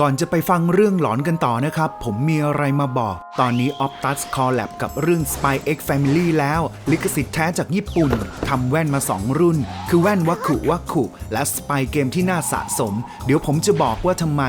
ก่อนจะไปฟังเรื่องหลอนกันต่อนะครับ ผมมีอะไรมาบอก ตอนนี้ Optus Collab กับเรื่อง Spy X Family แล้ว ลิขสิทธิ์แท้จากญี่ปุ่นทำแว่นมา 2 รุ่น คือแว่นวัคคุวัคคุและ Spy เกมที่น่าสะสม เดี๋ยวผมจะบอกว่าทำไม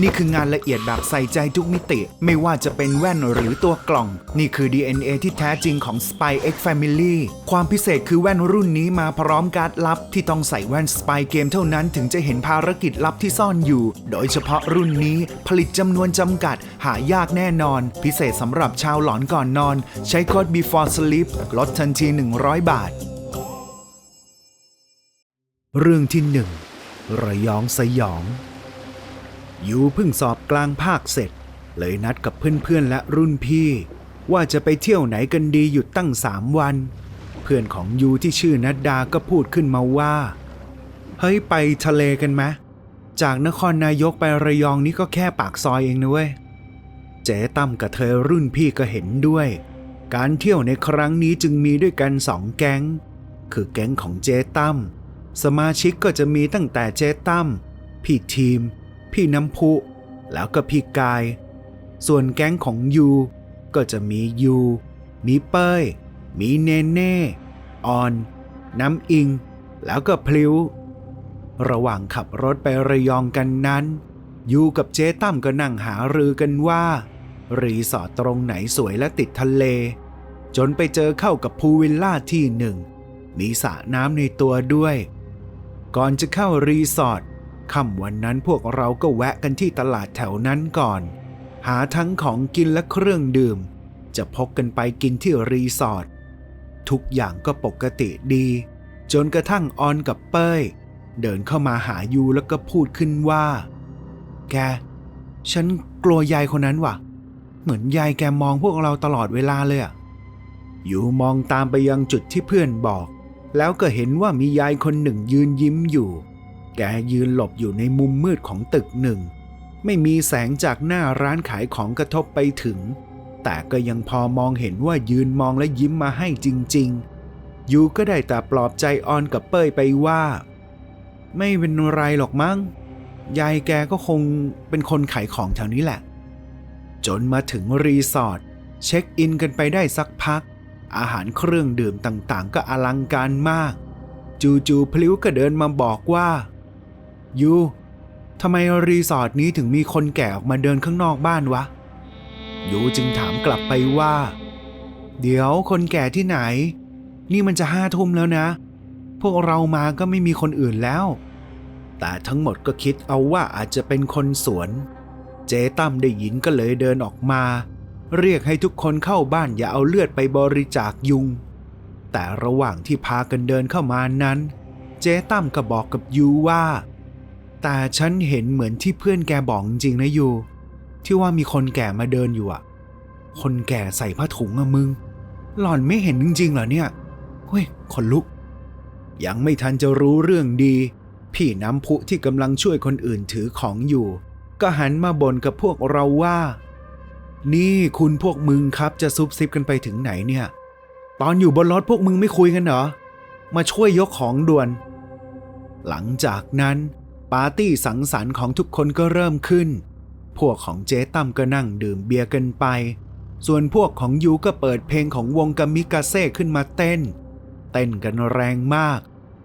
นี่คืองานละเอียดแบบใส่ใจทุกมิติ ไม่ว่าจะเป็นแว่นหรือตัวกล่อง นี่คือ DNA ที่แท้จริงของ Spy X Family ความพิเศษคือแว่นรุ่นนี้มาพร้อมการ์ดลับ ที่ต้องใส่แว่น Spy เกมเท่านั้นถึงจะเห็นภารกิจลับที่ซ่อนอยู่ โดยเฉพาะรุ่นนี้ผลิตจำนวนจำกัด หายากแน่นอน พิเศษสำหรับชาวหลอนก่อนนอน ใช้โค้ด before sleep ลดทันที 100 บาท เรื่องที่หนึ่งระยองสยองยูเพิ่งสอบกลางภาคเสร็จ เลยนัดกับเพื่อนๆและรุ่นพี่ ว่าจะไปเที่ยวไหนกันดีหยุดตั้งสามวัน เพื่อนของยูที่ชื่อนัดดาก็พูดขึ้นมาว่า เฮ้ยไปทะเลกันไหม จากนครนายกไประยองนี่ก็แค่ปากซอยเองนะเว้ย เจ๊ตั้มกับเธอรุ่นพี่ก็เห็นด้วย การเที่ยวในครั้งนี้จึงมีด้วยกันสองแก๊ง คือแก๊งของเจ๊ตั้ม สมาชิกก็จะมีตั้งแต่เจ๊ตั้ม พี่ทีม พี่น้ำพุ แล้วก็พี่กาย ส่วนแก๊งของยูก็จะมียู มีเป้ย มีเนเน่ ออน น้ำอิง แล้วก็พลิ้ว ระหว่างขับรถไประยองกันนั้น ยูกับเจ๊ตั้มก็นั่งหารือกันว่า รีสอร์ทตรงไหนสวยและติดทะเล จนไปเจอเข้ากับพูวิลล่าที่หนึ่ง มีสระน้ำในตัวด้วย ก่อนจะเข้ารีสอร์ทค่ำวันนั้นพวกเราก็แวะกันที่ตลาดแถวนั้นก่อน หาทั้งของกินและเครื่องดื่ม จะพกกันไปกินที่รีสอร์ททุกอย่างก็ปกติดี จนกระทั่งออนกับเป้ย เดินเข้ามาหายูแล้วก็พูดขึ้นว่า แก ฉันกลัวยายคนนั้นว่ะ เหมือนยายแกมองพวกเราตลอดเวลาเลยอะยูมองตามไปยังจุดที่เพื่อนบอก แล้วก็เห็นว่ามียายคนหนึ่งยืนยิ้มอยู่ แกยืนหลบอยู่ในมุมมืดของตึกหนึ่ง ไม่มีแสงจากหน้าร้านขายของกระทบไปถึง แต่ก็ยังพอมองเห็นว่ายืนมองและยิ้มมาให้จริง ๆยูก็ได้แต่ปลอบใจออนกับเป้ยไปว่า ไม่เป็นไรหรอกมั้ง ยายแกก็คงเป็นคนขายของแถวนี้แหละ จนมาถึงรีสอร์ทเช็คอินกันไปได้สักพัก อาหารเครื่องดื่มต่างๆ ก็อลังการมาก จูๆพลิ้วก็เดินมาบอกว่า ยูทำไมรีสอร์ทนี้ถึงมีคนแก่ออกมาเดินข้างนอกบ้านวะ ยูจึงถามกลับไปว่า เดี๋ยวคนแก่ที่ไหน นี่มันจะห้าทุ่มแล้วนะ พวกเรามาก็ไม่มีคนอื่นแล้ว แต่ทั้งหมดก็คิดเอาว่าอาจจะเป็นคนสวน เจ๊ตั้มได้ยินก็เลยเดินออกมา เรียกให้ทุกคนเข้าบ้านอย่าเอาเลือดไปบริจาคยุง แต่ระหว่างที่พากันเดินเข้ามานั้น เจ๊ตั้มก็บอกกับยูว่า แต่ฉันเห็นเหมือนที่เพื่อนแกบอกจริงนะยูที่ว่ามีคนแก่มาเดินอยู่อะคนแก่ใส่ผ้าถุงอะมึง หล่อนไม่เห็นจริงๆเหรอเนี่ยเฮ้ยขนลุก ยังไม่ทันจะรู้เรื่องดี พี่น้ำพุที่กำลังช่วยคนอื่นถือของอยู่ ก็หันมาบ่นกับพวกเราว่า นี่คุณพวกมึงครับจะซุบซิบกันไปถึงไหนเนี่ย ตอนอยู่บนรถพวกมึงไม่คุยกันเหรอ มาช่วยยกของด่วน หลังจากนั้น ปาร์ตี้สังสรรค์ของทุกคนก็เริ่มขึ้น พวกของเจ๊ตั้มก็นั่งดื่มเบียร์กันไป ส่วนพวกของยูก็เปิดเพลงของวงกามิกาเซ่ขึ้นมาเต้นเต้นกันแรงมาก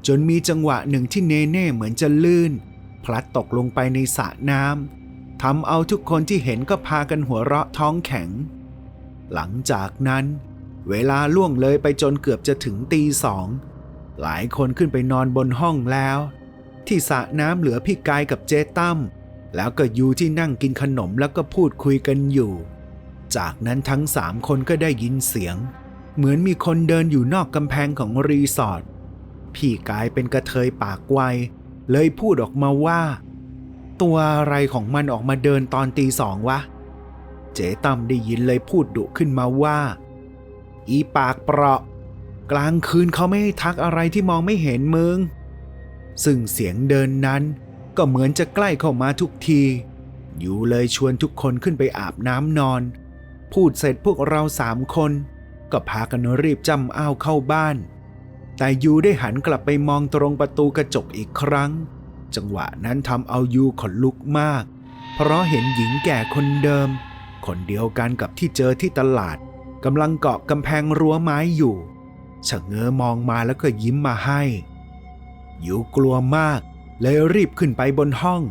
จนมีจังหวะหนึ่งที่เนเน่เหมือนจะลื่น พลัดตกลงไปในสระน้ำทำเอาทุกคนที่เห็นก็พากันหัวเราะท้องแข็ง หลังจากนั้น เวลาล่วงเลยไปจนเกือบจะถึงตีสอง หลายคนขึ้นไปนอนบนห้องแล้ว ที่สระน้ำเหลือพี่กายกับเจ๊ตั้มแล้วก็ยูที่นั่งกินขนมแล้วก็พูดคุยกันอยู่ จากนั้นทั้งสามคนก็ได้ยินเสียง เหมือนมีคนเดินอยู่นอกกำแพงของรีสอร์ท พี่กายเป็นกระเทยปากไว เลยพูดออกมาว่า ตัวอะไรของมันออกมาเดินตอนตีสองวะ เจ๊ตั้มได้ยินเลยพูดดุขึ้นมาว่า อีปากเปราะ กลางคืนเขาไม่ให้ทักอะไรที่มองไม่เห็นมึง ซึ่งเสียงเดินนั้นก็เหมือนจะใกล้เข้ามาทุกที อยู่เลยชวนทุกคนขึ้นไปอาบน้ำนอน พูดเสร็จพวกเราสามคน ก็พากันรีบจำอ้าวเข้าบ้าน แต่ยูได้หันกลับไปมองตรงประตูกระจกอีกครั้ง จังหวะนั้นทำเอายูขนลุกมาก เพราะเห็นหญิงแก่คนเดิม คนเดียวกันกับที่เจอที่ตลาดกำลังเกาะกำแพงรั้วไม้อยู่ชะเง้อมองมาแล้วก็ยิ้มมาให้ยูกลัวมาก เลยรีบขึ้นไปบนห้อง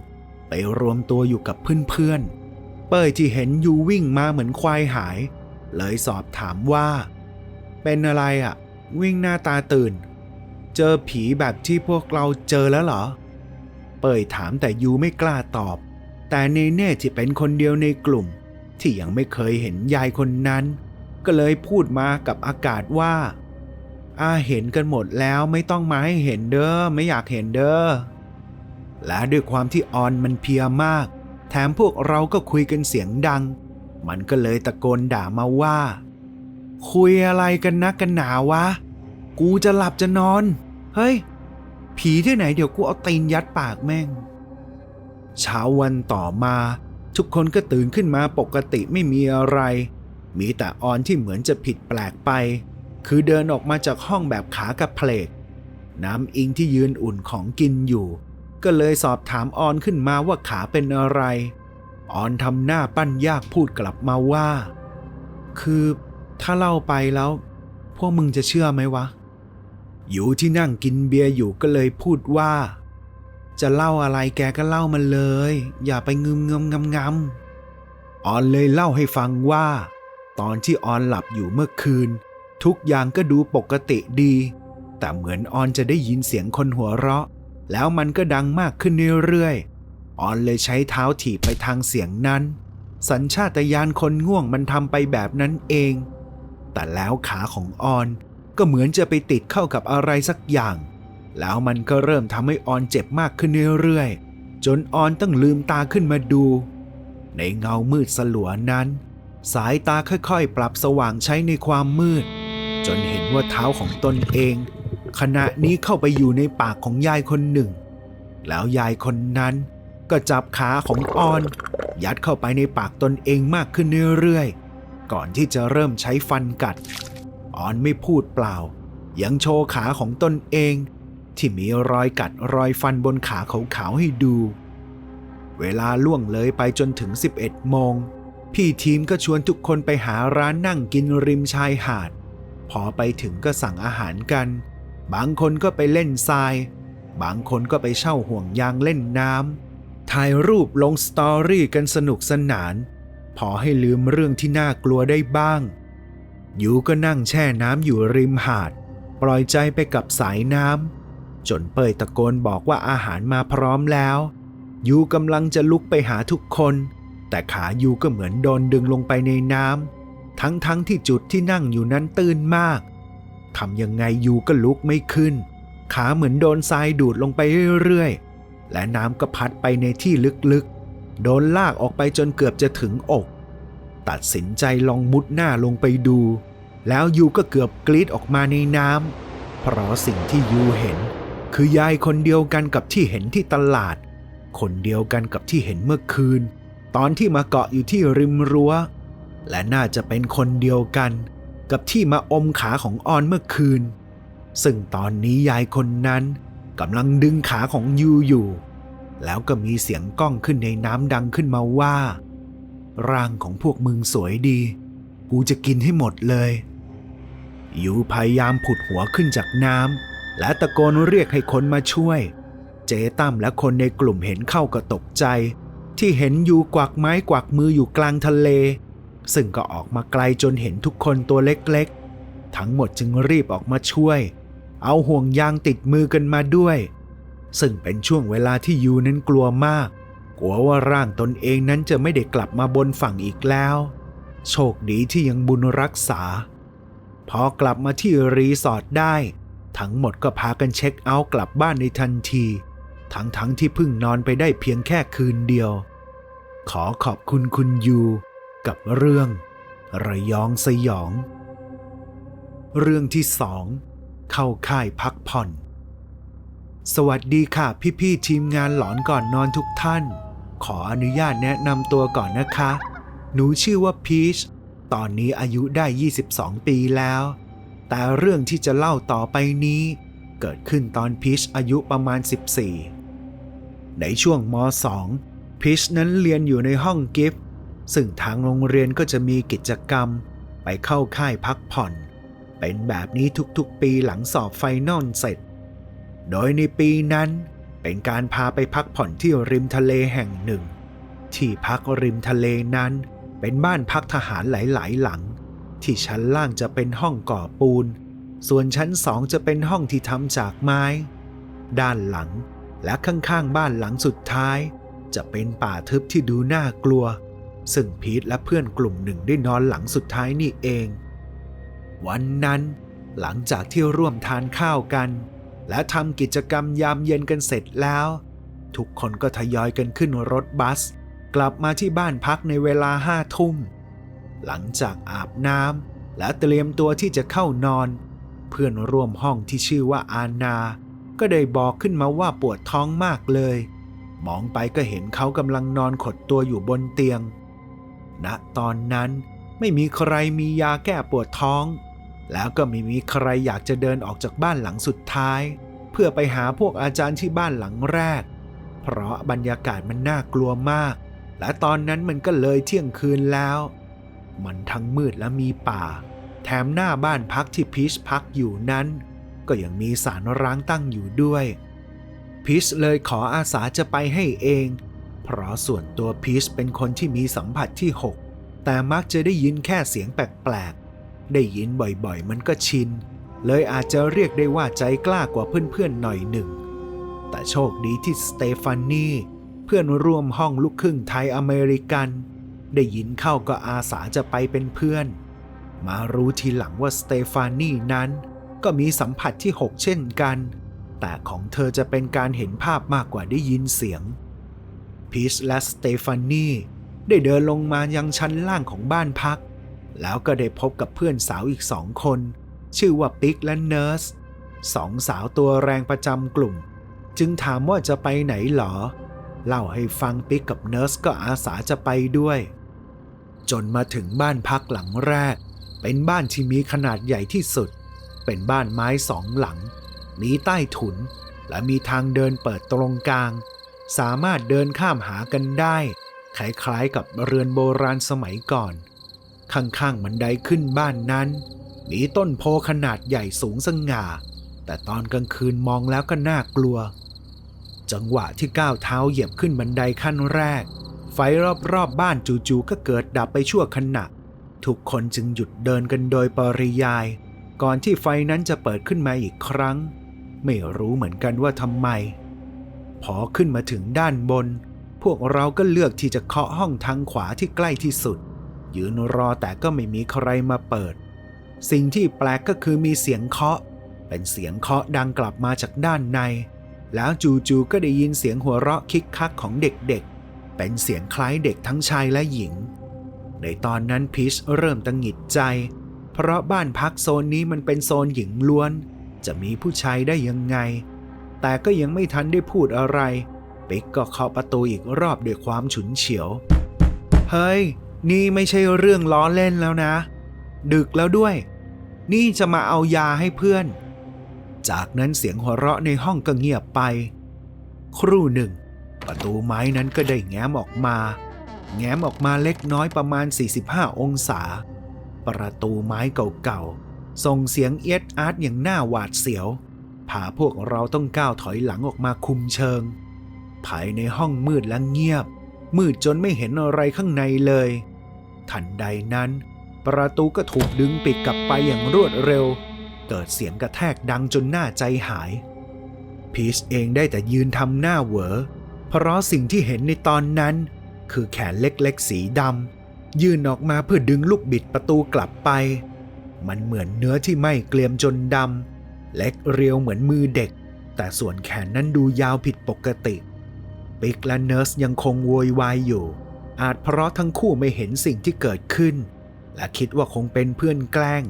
ไปรวมตัวอยู่กับเพื่อนๆ เป้ยที่เห็นยูวิ่งมาเหมือนควายหาย เลยสอบถามว่า เป็นอะไรอะ่ะ วิ่งหน้าตาตื่น เจอผีแบบที่พวกเราเจอแล้วเหรอ เปยถามแต่ยูไม่กล้าตอบ แต่เนเน่ที่เป็นคนเดียวในกลุ่ม ที่ยังไม่เคยเห็นยายคนนั้น ก็เลยพูดมากับอากาศว่า อาเห็นกันหมดแล้วไม่ต้องมาให้เห็นเด้อไม่อยากเห็นเด้อและด้วยความที่ออนมันเพียมาก แถมพวกเราก็คุยกันเสียงดัง มันก็เลยตะโกนด่ามาว่า คุยอะไรกันนักกันหนาวะ กูจะหลับจะนอน เฮ้ย ผีที่ไหนเดี๋ยวกูเอาตีนยัดปากแม่ง เช้าวันต่อมา ทุกคนก็ตื่นขึ้นมาปกติไม่มีอะไร มีแต่ออนที่เหมือนจะผิดแปลกไป คือเดินออกมาจากห้องแบบขากระเพลก น้ำอิงที่ยืนอุ่นของกินอยู่ ก็เลยสอบถามออนขึ้นมาว่าขาเป็นอะไร ออนทำหน้าปั้นยากพูดกลับมาว่า คือ ถ้าเล่าไปแล้ว พวกมึงจะเชื่อไหมวะ อยู่ที่นั่งกินเบียร์อยู่ก็เลยพูดว่า จะเล่าอะไรแกก็เล่ามันเลย อย่าไปงึมงำงำงำออนเลยเล่าให้ฟังว่า ตอนที่ออนหลับอยู่เมื่อคืน ทุกอย่างก็ดูปกติดี แต่เหมือนออนจะได้ยินเสียงคนหัวเราะ แล้วมันก็ดังมากขึ้นเรื่อยๆออนเลยใช้เท้าถีบไปทางเสียงนั้น สัญชาตญาณคนง่วงมันทำไปแบบนั้นเอง แต่แล้วขาของออนก็เหมือนจะไปติดเข้ากับอะไรสักอย่าง แล้วมันก็เริ่มทำให้ออนเจ็บมากขึ้นเรื่อยๆ จนออนต้องลืมตาขึ้นมาดู ในเงามืดสลัวนั้น สายตาค่อยๆ ปรับสว่างใช้ในความมืด จนเห็นว่าเท้าของตนเอง ขณะนี้เข้าไปอยู่ในปากของยายคนหนึ่ง แล้วยายคนนั้นก็จับขาของออน ยัดเข้าไปในปากตนเองมากขึ้นเรื่อยๆ ก่อนที่จะเริ่มใช้ฟันกัด ออนไม่พูดเปล่า ยังโชว์ขาของตนเอง ที่มีรอยกัดรอยฟันบนขาขาวๆให้ดู เวลาล่วงเลยไปจนถึง 11 โมง พี่ทีมก็ชวนทุกคนไปหาร้านนั่งกินริมชายหาด พอไปถึงก็สั่งอาหารกัน บางคนก็ไปเล่นทราย บางคนก็ไปเช่าห่วงยางเล่นน้ำถ่ายรูปลงสตอรี่กันสนุกสนาน พอให้ลืมเรื่องที่น่ากลัวได้บ้างยูก็นั่งแช่น้ำอยู่ริมหาด ปล่อยใจไปกับสายน้ำจนเปยตะโกนบอกว่าอาหารมาพร้อมแล้วยูกำลังจะลุกไปหาทุกคน แต่ขายูก็เหมือนโดนดึงลงไปในน้ำทั้งๆทที่จุดที่นั่งอยู่นั้นตื้นมากทำยังไงยูก็ลุกไม่ขึ้น ขาเหมือนโดนทรายดูดลงไปเรื่อยๆ และน้ำก็พัดไปในที่ลึกๆ โดนลากออกไปจนเกือบจะถึงอก ตัดสินใจลองมุดหน้าลงไปดู แล้วยูก็เกือบกรีดออกมาในน้ำเพราะสิ่งที่ยูเห็น คือยายคนเดียวกันกับที่เห็นที่ตลาด คนเดียวกันกับที่เห็นเมื่อคืน ตอนที่มาเกาะอยู่ที่ริมรั้ว และน่าจะเป็นคนเดียวกัน กับที่มาอมขาของออนเมื่อคืน ซึ่งตอนนี้ยายคนนั้นกำลังดึงขาของยูอยู่ แล้วก็มีเสียงก้องขึ้นในน้ำดังขึ้นมาว่า ร่างของพวกมึงสวยดี กูจะกินให้หมดเลยยูพยายามผุดหัวขึ้นจากน้ำและตะโกนเรียกให้คนมาช่วย เจตั้มและคนในกลุ่มเห็นเข้าก็ตกใจ ที่เห็นยูกวักไม้กวักมืออยู่กลางทะเล ซึ่งก็ออกมาไกลจนเห็นทุกคนตัวเล็กๆ ทั้งหมดจึงรีบออกมาช่วย เอาห่วงยางติดมือกันมาด้วย ซึ่งเป็นช่วงเวลาที่ยูนั้นกลัวมาก กลัวว่าร่างตนเองนั้นจะไม่ได้กลับมาบนฝั่งอีกแล้ว โชคดีที่ยังบุญรักษา พอกลับมาที่รีสอร์ทได้ ทั้งหมดก็พากันเช็คเอาท์กลับบ้านในทันที ทั้งๆทที่เพิ่งนอนไปได้เพียงแค่คืนเดียว ขอขอบคุณคุณยูกับเรื่อง ระยองสยอง เรื่องที่สองเข้าค่ายพักผ่อน สวัสดีค่ะพี่ๆทีมงานหลอนก่อนนอนทุกท่าน ขออนุญาตแนะนำตัวก่อนนะคะ หนูชื่อว่าพีชตอนนี้อายุได้ 22 ปีแล้ว แต่เรื่องที่จะเล่าต่อไปนี้ เกิดขึ้นตอนพีชอายุประมาณ 14 ในช่วงม .2 พิชนั้นเรียนอยู่ในห้องกิฟต์ซึ่งทางโรงเรียนก็จะมีกิจกรรม ไปเข้าค่ายพักผ่อน เป็นแบบนี้ทุกๆปีหลังสอบไฟนอลเสร็จ โดยในปีนั้นเป็นการพาไปพักผ่อนที่ริมทะเลแห่งหนึ่ง ที่พักริมทะเลนั้น เป็นบ้านพักทหารหลาย ๆ หลัง ที่ชั้นล่างจะเป็นห้องก่อปูน ส่วนชั้นสองจะเป็นห้องที่ทำจากไม้ ด้านหลังและข้าง ๆ บ้านหลังสุดท้าย จะเป็นป่าทึบที่ดูน่ากลัว ซึ่งพีทและเพื่อนกลุ่มหนึ่งได้นอนหลังสุดท้ายนี่เอง วันนั้น หลังจากที่ร่วมทานข้าวกัน และทำกิจกรรมยามเย็นกันเสร็จแล้ว ทุกคนก็ทยอยกันขึ้นรถบัส กลับมาที่บ้านพักในเวลาห้าทุ่ม หลังจากอาบน้ำและเตรียมตัวที่จะเข้านอน เพื่อนร่วมห้องที่ชื่อว่าอานาก็ได้บอกขึ้นมาว่าปวดท้องมากเลย มองไปก็เห็นเขากำลังนอนขดตัวอยู่บนเตียงณตอนนั้นไม่มีใครมียาแก้ปวดท้อง แล้วก็ไม่มีใครอยากจะเดินออกจากบ้านหลังสุดท้าย เพื่อไปหาพวกอาจารย์ที่บ้านหลังแรก เพราะบรรยากาศมันน่ากลัวมาก และตอนนั้นมันก็เลยเที่ยงคืนแล้ว มันทั้งมืดและมีป่า แถมหน้าบ้านพักที่พีชพักอยู่นั้น ก็ยังมีสารร้างตั้งอยู่ด้วยพีชเลยขออาสาจะไปให้เอง เพราะส่วนตัวพีชเป็นคนที่มีสัมผัสที่6แต่มักจะได้ยินแค่เสียงแปลกๆ ได้ยินบ่อยๆ มันก็ชิน เลยอาจจะเรียกได้ว่าใจกล้ากว่าเพื่อนๆหน่อยหนึ่ง แต่โชคดีที่สเตฟานีเพื่อนร่วมห้องลูกครึ่งไทยอเมริกัน ได้ยินเข้าก็อาสาจะไปเป็นเพื่อน มารู้ทีหลังว่าสเตฟานีนั้น ก็มีสัมผัสที่6เช่นกัน แต่ของเธอจะเป็นการเห็นภาพมากกว่าได้ยินเสียง พีชและสเตฟานีได้เดินลงมายังชั้นล่างของบ้านพัก แล้วก็ได้พบกับเพื่อนสาวอีกสองคน ชื่อว่าปิกและเนิร์สสองสาวตัวแรงประจำกลุ่ม จึงถามว่าจะไปไหนหรอ เล่าให้ฟังปิกกับเนิร์สก็อาสาจะไปด้วย จนมาถึงบ้านพักหลังแรก เป็นบ้านที่มีขนาดใหญ่ที่สุด เป็นบ้านไม้สองหลัง มีใต้ถุน และมีทางเดินเปิดตรงกลาง สามารถเดินข้ามหากันได้คล้ายๆกับเรือนโบราณสมัยก่อน ข้างๆบันไดขึ้นบ้านนั้น มีต้นโพขนาดใหญ่สูงสง่า แต่ตอนกลางคืนมองแล้วก็น่ากลัว จังหวะที่ก้าวเท้าเหยียบขึ้นบันไดขั้นแรก ไฟรอบๆบบ้านจู่ๆก็เกิดดับไปชั่วขณะ ทุกคนจึงหยุดเดินกันโดยปริยาย ก่อนที่ไฟนั้นจะเปิดขึ้นมาอีกครั้ง ไม่รู้เหมือนกันว่าทำไม พอขึ้นมาถึงด้านบน พวกเราก็เลือกที่จะเคาะห้องทางขวาที่ใกล้ที่สุด ยืนรอแต่ก็ไม่มีใครมาเปิด สิ่งที่แปลกก็คือมีเสียงเคาะ เป็นเสียงเคาะดังกลับมาจากด้านใน แล้วจู่ๆก็ได้ยินเสียงหัวเราะคิกคักของเด็กๆ เป็นเสียงคล้ายเด็กทั้งชายและหญิง ในตอนนั้นพีชเริ่มตังหงิดใจ เพราะบ้านพักโซนนี้มันเป็นโซนหญิงล้วน จะมีผู้ชายได้ยังไง แต่ก็ยังไม่ทันได้พูดอะไรปิกก็เคาะประตูอีกรอบด้วยความฉุนเฉียว เฮ้ย นี่ไม่ใช่เรื่องล้อเล่นแล้วนะ ดึกแล้วด้วย นี่จะมาเอายาให้เพื่อน จากนั้นเสียงหัวเราะในห้องก็เงียบไป ครู่หนึ่ง ประตูไม้นั้นก็ได้แง้มออกมา แง้มออกมาเล็กน้อยประมาณ 45 องศา ประตูไม้เก่าๆส่งเสียงเอียดอาร์ตอย่างหน่าหวาดเสียวพาพวกเราต้องก้าวถอยหลังออกมาคุมเชิง ภายในห้องมืดและเงียบ มืดจนไม่เห็นอะไรข้างในเลย ทันใดนั้น ประตูก็ถูกดึงปิดกลับไปอย่างรวดเร็ว เกิดเสียงกระแทกดังจนหน้าใจหาย พีชเองได้แต่ยืนทำหน้าเหวอ เพราะสิ่งที่เห็นในตอนนั้น คือแขนเล็กๆสีดำยื่นออกมาเพื่อดึงลูกบิดประตูกลับไป มันเหมือนเนื้อที่ไหม้เกลียมจนดำเล็กเรียวเหมือนมือเด็ก แต่ส่วนแขนนั้นดูยาวผิดปกติ ปิกและเนิร์สยังคงโวยวายอยู่ อาจเพราะทั้งคู่ไม่เห็นสิ่งที่เกิดขึ้น และคิดว่าคงเป็นเพื่อนแกล้ง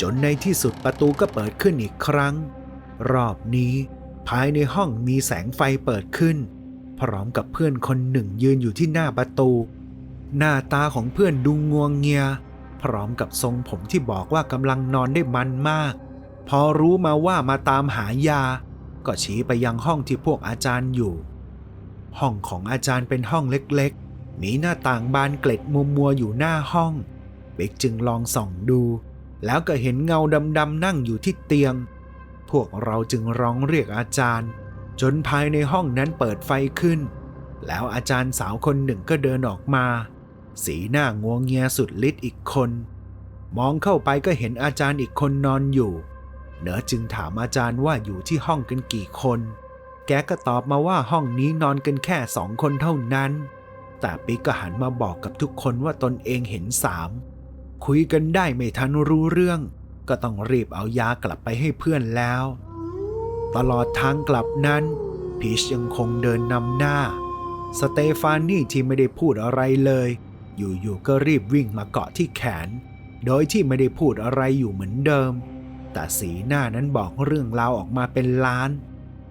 จนในที่สุดประตูก็เปิดขึ้นอีกครั้ง รอบนี้ภายในห้องมีแสงไฟเปิดขึ้น พร้อมกับเพื่อนคนหนึ่งยืนอยู่ที่หน้าประตู หน้าตาของเพื่อนดูงวงเงีย พร้อมกับทรงผมที่บอกว่ากำลังนอนได้มันมาก พอรู้มาว่ามาตามหายา ก็ชี้ไปยังห้องที่พวกอาจารย์อยู่ ห้องของอาจารย์เป็นห้องเล็ก มีหน้าต่างบานเกล็ดมัวมัวอยู่หน้าห้องเบกจึงลองส่องดู แล้วก็เห็นเงาดำๆนั่งอยู่ที่เตียง พวกเราจึงร้องเรียกอาจารย์ จนภายในห้องนั้นเปิดไฟขึ้น แล้วอาจารย์สาวคนหนึ่งก็เดินออกมา สีหน้างวงเงียสุดฤทธิ์อีกคน มองเข้าไปก็เห็นอาจารย์อีกคนนอนอยู่ เหนือจึงถามอาจารย์ว่าอยู่ที่ห้องกันกี่คน แกก็ตอบมาว่าห้องนี้นอนกันแค่สองคนเท่านั้น แต่ปิ๊กก็หันมาบอกกับทุกคนว่าตนเองเห็นสามคุยกันได้ไม่ทันรู้เรื่อง ก็ต้องรีบเอายากลับไปให้เพื่อนแล้ว ตลอดทางกลับนั้นพีชยังคงเดินนำหน้า สเตฟานี่ที่ไม่ได้พูดอะไรเลย อยู่ๆก็รีบวิ่งมาเกาะที่แขน โดยที่ไม่ได้พูดอะไรอยู่เหมือนเดิม แต่สีหน้านั้นบอกเรื่องราวออกมาเป็นล้าน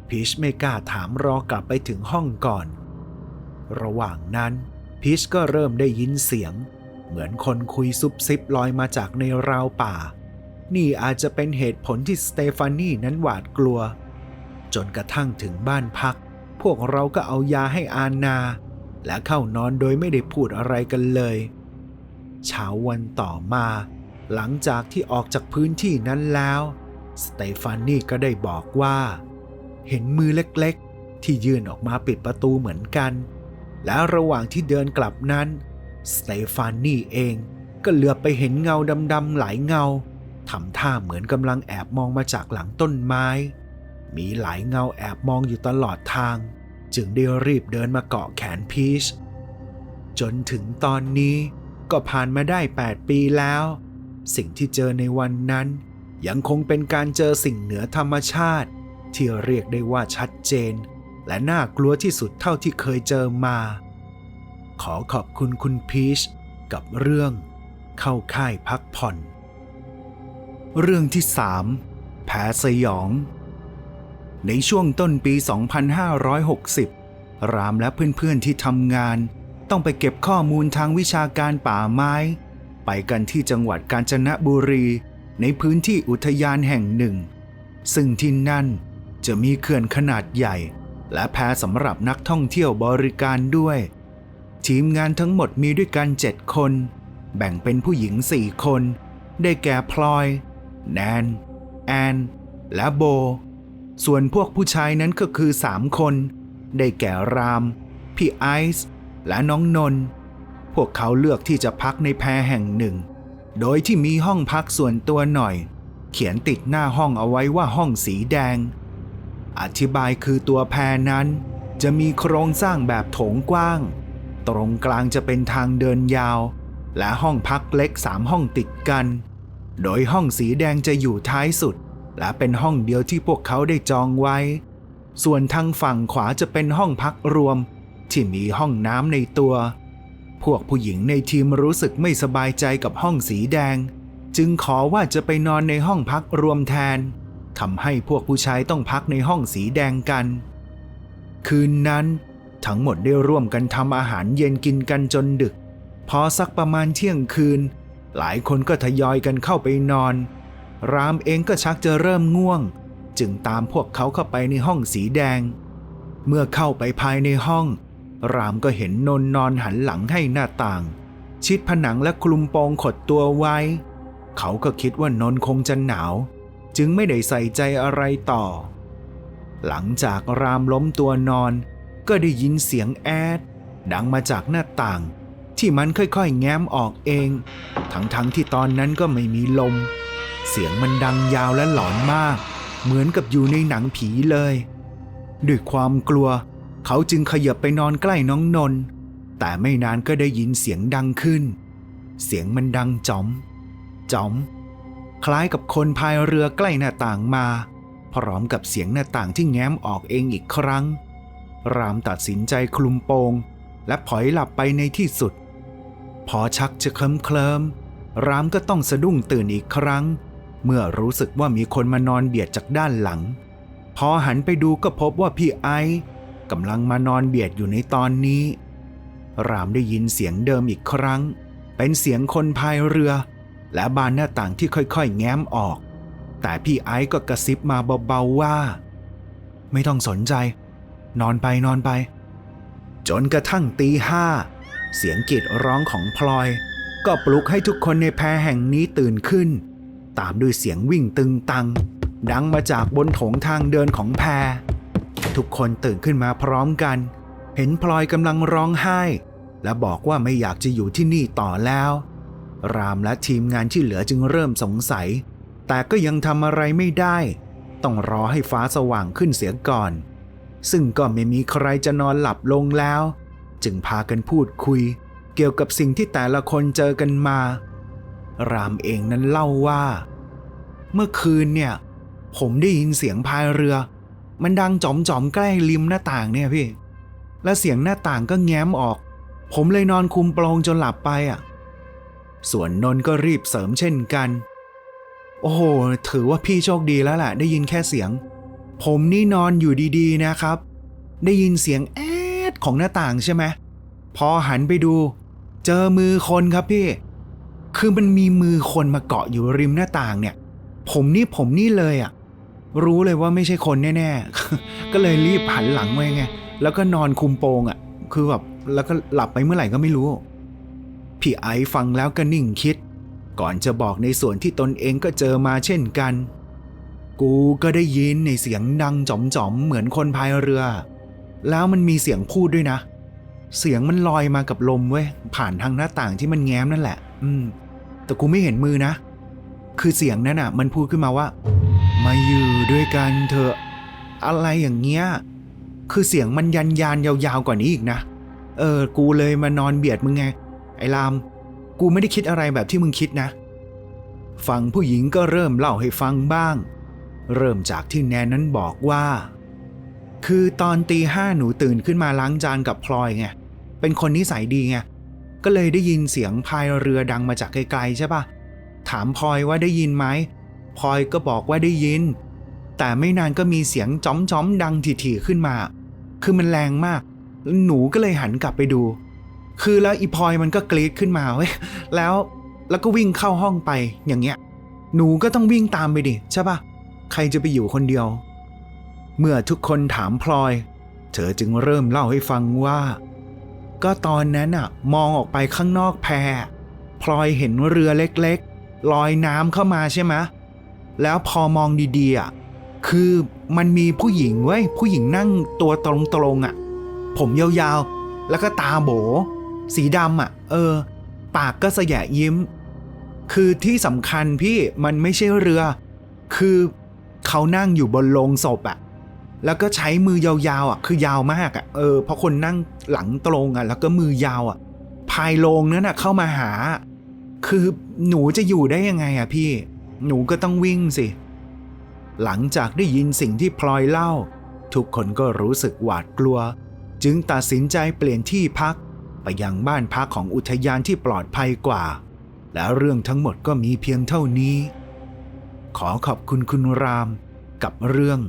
พีชไม่กล้าถามรอกลับไปถึงห้องก่อน ระหว่างนั้นพีชก็เริ่มได้ยินเสียง เหมือนคนคุยซุบซิบลอยมาจากในราวป่า นี่อาจจะเป็นเหตุผลที่สเตฟานีนั้นหวาดกลัว จนกระทั่งถึงบ้านพัก พวกเราก็เอายาให้อานา และเข้านอนโดยไม่ได้พูดอะไรกันเลยเช้าวันต่อมา หลังจากที่ออกจากพื้นที่นั้นแล้วสเตฟานีก็ได้บอกว่า เห็นมือเล็กๆ ที่ยื่นออกมาปิดประตูเหมือนกัน และระหว่างที่เดินกลับนั้น สเตฟานีเองก็เหลือบไปเห็นเงาดำๆหลายเงาทำท่าเหมือนกำลังแอบมองมาจากหลังต้นไม้ มีหลายเงาแอบมองอยู่ตลอดทาง จึงได้รีบเดินมาเกาะแขนพีช จนถึงตอนนี้ก็ผ่านมาได้ 8 ปีแล้ว สิ่งที่เจอในวันนั้น ยังคงเป็นการเจอสิ่งเหนือธรรมชาติ ที่เรียกได้ว่าชัดเจน และน่ากลัวที่สุดเท่าที่เคยเจอมา ขอขอบคุณคุณพีชกับเรื่องเข้าค่ายพักผ่อน เรื่องที่3แผลสยอง ในช่วงต้นปี 2560 รามและเพื่อนๆที่ทำงาน ต้องไปเก็บข้อมูลทางวิชาการป่าไม้ ไปกันที่จังหวัดกาญจนบุรี ในพื้นที่อุทยานแห่งหนึ่ง ซึ่งที่นั่นจะมีเขื่อนขนาดใหญ่ และแพสำหรับนักท่องเที่ยวบริการด้วย ทีมงานทั้งหมดมีด้วยกัน7คน แบ่งเป็นผู้หญิง4คน ได้แก่พลอย แนน แอน และโบ ส่วนพวกผู้ชายนั้นก็คือ3คน ได้แก่ราม พี่ไอซ์และน้องนนท์พวกเขาเลือกที่จะพักในแพแห่งหนึ่ง โดยที่มีห้องพักส่วนตัวหน่อย เขียนติดหน้าห้องเอาไว้ว่าห้องสีแดง อธิบายคือตัวแพนั้น จะมีโครงสร้างแบบโถงกว้าง ตรงกลางจะเป็นทางเดินยาว และห้องพักเล็กสามห้องติดกัน โดยห้องสีแดงจะอยู่ท้ายสุด และเป็นห้องเดียวที่พวกเขาได้จองไว้ ส่วนทางฝั่งขวาจะเป็นห้องพักรวม ที่มีห้องน้ำในตัว พวกผู้หญิงในทีมรู้สึกไม่สบายใจกับห้องสีแดง จึงขอว่าจะไปนอนในห้องพักรวมแทน ทำให้พวกผู้ชายต้องพักในห้องสีแดงกัน คืนนั้น ทั้งหมดได้ร่วมกันทำอาหารเย็นกินกันจนดึก พอสักประมาณเที่ยงคืน หลายคนก็ทยอยกันเข้าไปนอน รามเองก็ชักจะเริ่มง่วง จึงตามพวกเขาเข้าไปในห้องสีแดง เมื่อเข้าไปภายในห้อง รามก็เห็นนนนอนหันหลังให้หน้าต่าง ชิดผนังและคลุมโปงขดตัวไว้ เขาก็คิดว่านนคงจะหนาว จึงไม่ได้ใส่ใจอะไรต่อ หลังจากรามล้มตัวนอน ก็ได้ยินเสียงแอด ดังมาจากหน้าต่าง ที่มันค่อยๆ แง้มออกเอง ทั้งๆทที่ตอนนั้นก็ไม่มีลม เสียงมันดังยาวและหลอนมาก เหมือนกับอยู่ในหนังผีเลย ด้วยความกลัว เขาจึงขยับไปนอนใกล้น้องนนท์แต่ไม่นานก็ได้ยินเสียงดังขึ้น เสียงมันดังจ๋อมจ๋อม คล้ายกับคนพายเรือใกล้หน้าต่างมา พร้อมกับเสียงหน้าต่างที่แง้มออกเองอีกครั้ง รามตัดสินใจคลุมโปง และผอยหลับไปในที่สุด พอชักจะเคลิ้มเคลิมรามก็ต้องสะดุ้งตื่นอีกครั้ง เมื่อรู้สึกว่ามีคนมานอนเบียดจากด้านหลัง พอหันไปดูก็พบว่าพี่ไอซ์กำลังมานอนเบียดอยู่ในตอนนี้ รามได้ยินเสียงเดิมอีกครั้ง เป็นเสียงคนพายเรือ และบานหน้าต่างที่ค่อยๆ แง้มออก แต่พี่ไอซ์ก็กระซิบมาเบาๆว่า ไม่ต้องสนใจ นอนไปนอนไป จนกระทั่งตีห้าเสียงกรีดร้องของพลอย ก็ปลุกให้ทุกคนในแพแห่งนี้ตื่นขึ้น ตามด้วยเสียงวิ่งตึงตัง ดังมาจากบนโถงทางเดินของแพ ทุกคนตื่นขึ้นมาพร้อมกัน เห็นพลอยกำลังร้องไห้ และบอกว่าไม่อยากจะอยู่ที่นี่ต่อแล้ว รามและทีมงานที่เหลือจึงเริ่มสงสัย แต่ก็ยังทำอะไรไม่ได้ ต้องรอให้ฟ้าสว่างขึ้นเสียก่อน ซึ่งก็ไม่มีใครจะนอนหลับลงแล้ว จึงพากันพูดคุย เกี่ยวกับสิ่งที่แต่ละคนเจอกันมา รามเองนั้นเล่าว่า เมื่อคืนเนี่ย ผมได้ยินเสียงพายเรือ มันดังจอมๆใกล้ริมหน้าต่างเนี่ยพี่ และเสียงหน้าต่างก็แง้มออก ผมเลยนอนคุมโปลงจนหลับไปอะ ส่วนนนท์ก็รีบเสริมเช่นกัน โอ้โห ถือว่าพี่โชคดีแล้วแหละได้ยินแค่เสียง ผมนี่นอนอยู่ดีๆนะครับ ได้ยินเสียงแอดของหน้าต่างใช่ไหมพอหันไปดู เจอมือคนครับพี่ คือมันมีมือคนมาเกาะอยู่ริมหน้าต่างเนี่ย ผมนี่ผมนี่เลยอะ่ะ รู้เลยว่าไม่ใช่คนแน่ๆ ก็เลยรีบหันหลังไว้ไง แล้วก็นอนคุมโปงอะ่ะ คือแบบแล้วก็หลับไปเมื่อไหร่ก็ไม่รู้ พี่ไอซ์ฟังแล้วก็นิ่งคิด ก่อนจะบอกในส่วนที่ตนเองก็เจอมาเช่นกัน กูก็ได้ยินในเสียงดังจ๋อมๆเหมือนคนพายเรือ แล้วมันมีเสียงพูดด้วยนะ เสียงมันลอยมากับลมเว้ยผ่านทางหน้าต่างที่มันแง้มนั่นแหละ อืม แต่กูไม่เห็นมือนะ คือเสียงนั้นอะ มันพูดขึ้นมาว่า มาอยู่ด้วยกันเถอะ อะไรอย่างเงี้ยคือเสียงมันยันยานยาวๆกว่านี้อีกนะ เออ กูเลยมานอนเบียดมึงไง ไอ้ราม กูไม่ได้คิดอะไรแบบที่มึงคิดนะ ฝั่งผู้หญิงก็เริ่มเล่าให้ฟังบ้าง เริ่มจากที่แนนนั้นบอกว่า คือตอนตีห้าหนูตื่นขึ้นมาล้างจานกับพลอยไง เป็นคนนิสัยดีไง ก็เลยได้ยินเสียงพายเรือดังมาจากไกลๆใช่ปะถามพลอยว่าได้ยินไหมพลอยก็บอกว่าได้ยิน แต่ไม่นานก็มีเสียงจ้อมๆดังถี่ๆขึ้นมา คือมันแรงมาก หนูก็เลยหันกลับไปดู คือแล้วอีพลอยมันก็กรีดขึ้นมาเว้ยแล้วแล้วก็วิ่งเข้าห้องไปอย่างเงี้ย หนูก็ต้องวิ่งตามไปดิใช่ปะใครจะไปอยู่คนเดียว เมื่อทุกคนถามพลอย เธอจึงเริ่มเล่าให้ฟังว่า ก็ตอนนั้นอะมองออกไปข้างนอกแพพลอยเห็นเรือเล็กๆลอยน้ำเข้ามาใช่ไหมแล้วพอมองดีๆอะคือมันมีผู้หญิงเว้ยผู้หญิงนั่งตัวตรงๆอะผมยาวๆ แล้วก็ตาโบ สีดำอะเออ ปากก็สยะยิ้ม คือที่สำคัญพี่มันไม่ใช่เรือ คือเขานั่งอยู่บนโลงศพอะแล้วก็ใช้มือยาวๆอะคือยาวมากอะเออเพราะคนนั่งหลังตรงอะแล้วก็มือยาวอะพายโลงนั้นอะเข้ามาหา คือหนูจะอยู่ได้ยังไงอะพี่ หนูก็ต้องวิ่งสิ หลังจากได้ยินสิ่งที่พลอยเล่า ทุกคนก็รู้สึกหวาดกลัว จึงตัดสินใจเปลี่ยนที่พัก ไปยังบ้านพักของอุทยานที่ปลอดภัยกว่า และเรื่องทั้งหมดก็มีเพียงเท่านี้ ขอขอบคุณคุณรามกับเรื่อง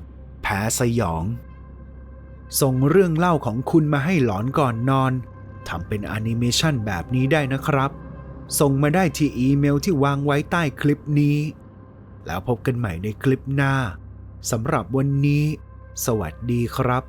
แผลสยอง ส่งเรื่องเล่าของคุณมาให้หลอนก่อนนอนทำเป็นแอนิเมชันแบบนี้ได้นะครับ ส่งมาได้ที่อีเมลที่วางไว้ใต้คลิปนี้ แล้วพบกันใหม่ในคลิปหน้าสำหรับวันนี้ สวัสดีครับ